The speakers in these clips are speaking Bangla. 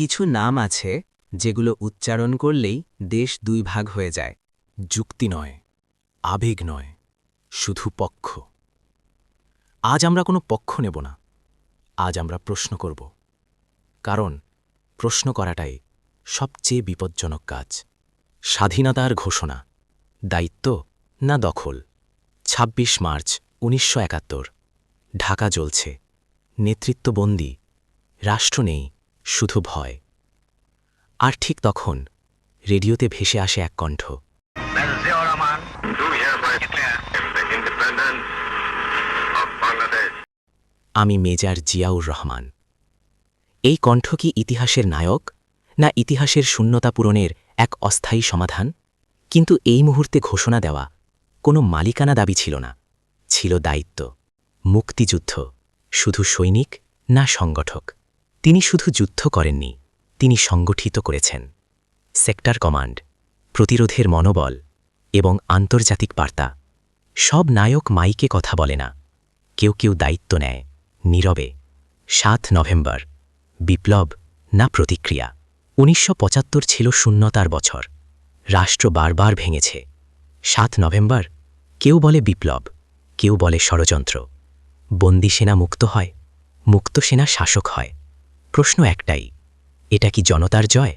কিছু নাম আছে যেগুলো উচ্চারণ করলেই দেশ দুই ভাগ হয়ে যায়। যুক্তি নয়, আবেগ নয়, শুধু পক্ষ। আজ আমরা কোনো পক্ষ নেব না, আজ আমরা প্রশ্ন করব। কারণ প্রশ্ন করাটাই সবচেয়ে বিপজ্জনক কাজ। স্বাধীনতার ঘোষণা, দায়িত্ব না দখল? ২৬ মার্চ উনিশশো একাত্তর, ঢাকা জ্বলছে। নেতৃত্ববন্দী, রাষ্ট্র নেই। শুধু ভয়। আর ঠিক তখন রেডিওতে ভেসে আসে এক কণ্ঠ. আমি মেজার জিয়াউর রহমান। এই কণ্ঠ কি ইতিহাসের নায়ক না ইতিহাসের শূন্যতা পূরণের এক অস্থায়ী সমাধান? কিন্তু এই মুহূর্তে ঘোষণা দেওয়া কোনো মালিকানা দাবি ছিল না। ছিল দায়িত্ব। মুক্তিযুদ্ধ। শুধু সৈনিক না সংগঠক। তিনি শুধু যুদ্ধ করেননি, তিনি সংগঠিত করেছেন। সেক্টর কমান্ড, প্রতিরোধের মনোবল এবং আন্তর্জাতিক বার্তা। সব নায়ক মাইকে কথা বলে না, কেউ কেউ দায়িত্ব নেয়, নীরবে, সাত নভেম্বর, বিপ্লব না প্রতিক্রিয়া। উনিশশো পঁচাত্তর ছিল শূন্যতার বছর, রাষ্ট্র বারবার ভেঙেছে। সাত নভেম্বর, কেউ বলে বিপ্লব, কেউ বলে ষড়যন্ত্র। বন্দিসেনা মুক্ত হয়, মুক্ত সেনা শাসক হয়। প্রশ্ন একটাই, এটা কি জনতার জয়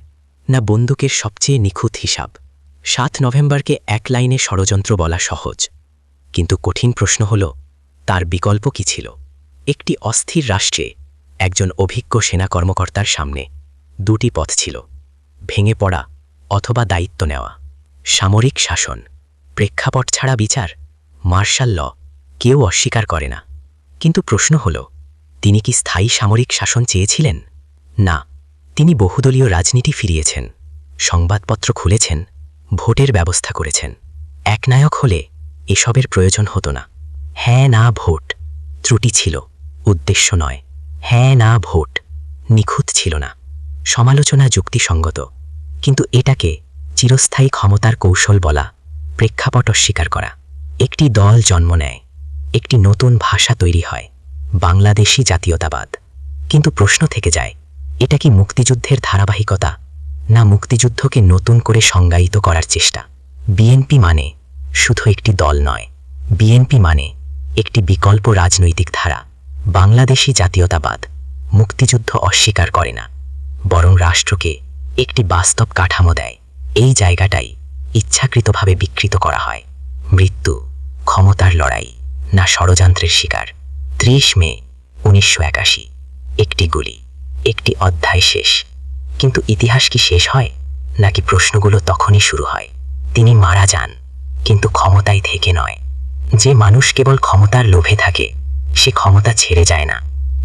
না বন্দুকের সবচেয়ে নিখুঁত হিসাব? সাত নভেম্বরকে এক লাইনে ষড়যন্ত্র বলা সহজ, কিন্তু কঠিন প্রশ্ন হল, তার বিকল্প কি ছিল? একটি অস্থির রাষ্ট্রে একজন অভিজ্ঞ সেনা কর্মকর্তার সামনে দুটি পথ ছিল, ভেঙে পড়া অথবা দায়িত্ব নেওয়া। সামরিক শাসন, প্রেক্ষাপট ছাড়া বিচার, মার্শাল ল, কেউ অস্বীকার করে না। কিন্তু প্রশ্ন হল তিনি কি স্থায়ী সামরিক শাসন চেয়েছিলেন? না, তিনি বহুদলীয় রাজনীতি ফিরিয়েছেন, সংবাদপত্র খুলেছেন, ভোটের ব্যবস্থা করেছেন। একনায়ক হলে এসবের প্রয়োজন হতো না। হ্যাঁ না ভোট, ত্রুটি ছিল, উদ্দেশ্য নয়। হ্যাঁ না ভোট, নিখুঁত ছিল না। সমালোচনা যুক্তিসঙ্গত, কিন্তু এটাকে চিরস্থায়ী ক্ষমতার কৌশল বলা, প্রেক্ষাপট অস্বীকার করা। একটি দল জন্ম নেয়, একটি নতুন ভাষা তৈরি হয়। বাংলাদেশি জাতীয়তাবাদ। কিন্তু প্রশ্ন থেকে যায়, এটা কি মুক্তিযুদ্ধের ধারাবাহিকতা, না মুক্তিযুদ্ধকে নতুন করে সংজ্ঞায়িত করার চেষ্টা? বিএনপি মানে শুধু একটি দল নয়। বিএনপি মানে একটি বিকল্প রাজনৈতিক ধারা। বাংলাদেশি জাতীয়তাবাদ, মুক্তিযুদ্ধ অস্বীকার করে না। বরং রাষ্ট্রকে একটি বাস্তব কাঠামো দেয়। এই জায়গাটাই ইচ্ছাকৃতভাবে বিকৃত করা হয়। মৃত্যু, ক্ষমতার লড়াই, না ষড়যন্ত্রের শিকার। ত্রিশ মে, উনিশশো একাশি। একটি গুলি, একটি অধ্যায় শেষ। কিন্তু ইতিহাস কি শেষ হয়? নাকি প্রশ্নগুলো তখনই শুরু হয়? তিনি মারা যান, কিন্তু ক্ষমতায় থেকে নয়। যে মানুষ কেবল ক্ষমতার লোভে থাকে, সে ক্ষমতা ছেড়ে যায় না।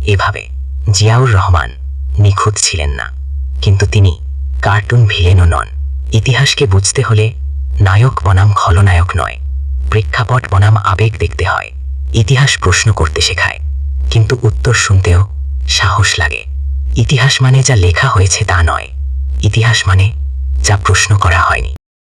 এভাবে জিয়াউর রহমান নিখুঁত ছিলেন না। কিন্তু তিনি কার্টুন ভিলেনও নন। ইতিহাসকে বুঝতে হলে নায়ক বনাম খলনায়ক নয়। প্রেক্ষাপট বনাম আবেগ দেখতে হয়। ইতিহাস প্রশ্ন করতে শেখায়, কিন্তু উত্তর শুনতেও সাহস লাগে। ইতিহাস মানে যা লেখা হয়েছে তা নয়। ইতিহাস মানে যা প্রশ্ন করা হয়নি।